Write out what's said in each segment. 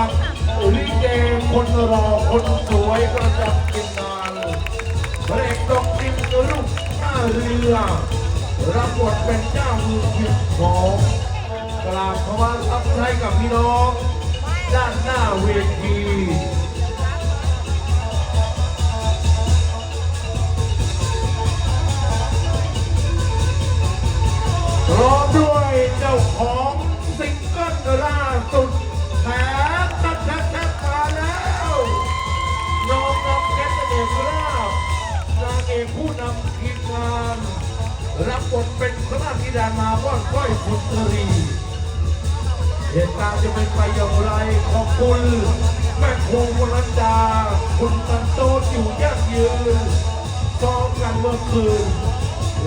กักลิเกคนรอคนสวยกระจำกินงานพรกดอกทิมกระลุกหน้าเรือรับบทเป็นเจ้ามือคิดของกราบพระว่าทับใช้กับพี่น้อง ด้านหน้าเว รับบทเป็นพระราชธิดานาว่อนก้อยสุนทรีเหตุการณ์จะเป็นไปอย่างไรขอบคุณแม่ครูวรันดา คุณตันโตอยู่ยั่งยืนซ้อมกันเมื่อคืน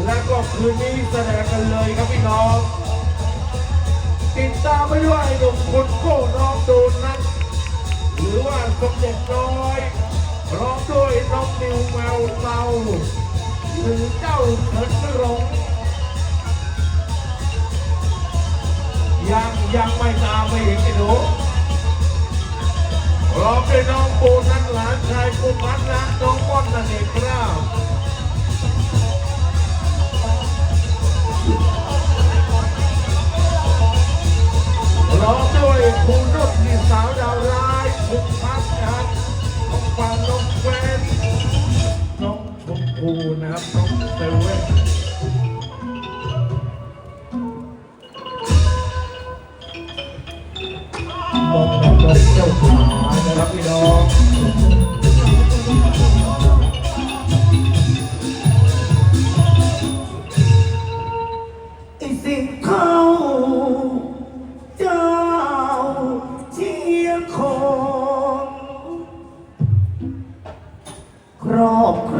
และก็คืนนี้แสดงกันเลยครับพี่น้อง ติดตามไปด้วยหนุ่มคนโก้น้องโดนัทหรือว่าสมเด็จน้อยร้อมด้วยน้องนิวแววเตา หรือเจ้าเถิดรงยังยังไม่ตามไปอีกไอ้หนูรอมด้วยน้องโบนัสหลานชายกุมัตนะน้องม่อนนั่นเองครับร้องด้วยคุณรุ่นที่สาวดาว พูนะครับน้องเซเว่นมองแบบนกเจ้าขานะครับพี่น้องไอ้สิ่งเข้าเจ้าเชียงของครอบค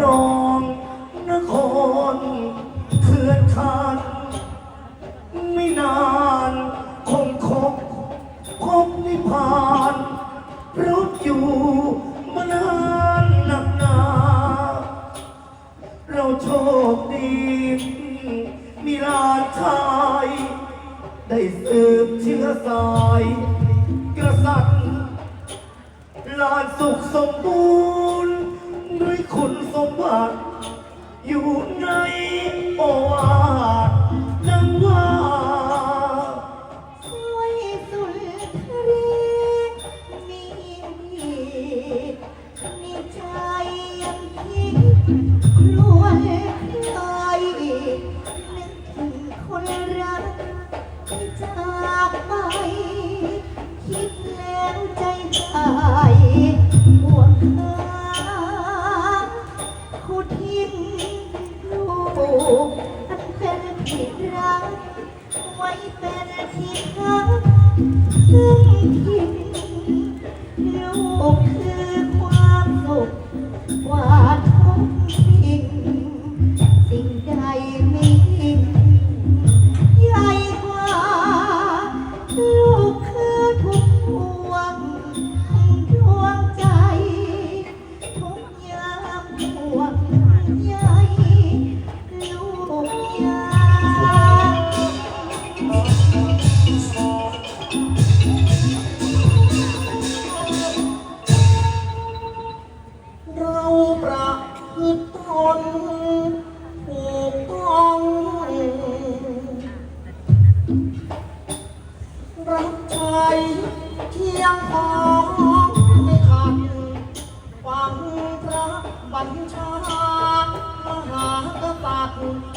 เขื่อนคันไม่นานคงคบพบนิพพานราะอยู่มานานหนักหนา เราโชคดี มีลานชาย ได้สืบเชื้อสาย กษัตริย์หลานสุขสมบูรณ์ด้วยคุณสมบัติ อยู่ในโอวาทนังว่าสวยสุนทรีมีมีใจยังคิดครวญใครนึกถึงคนรักที่จากไป คิดแล้วใจหายห่วงหาคู่ ลูกคือความสุขว่าทุกสิ่ง เคียงของไม่ขัดฟังพระบัญชามหากษัตริย์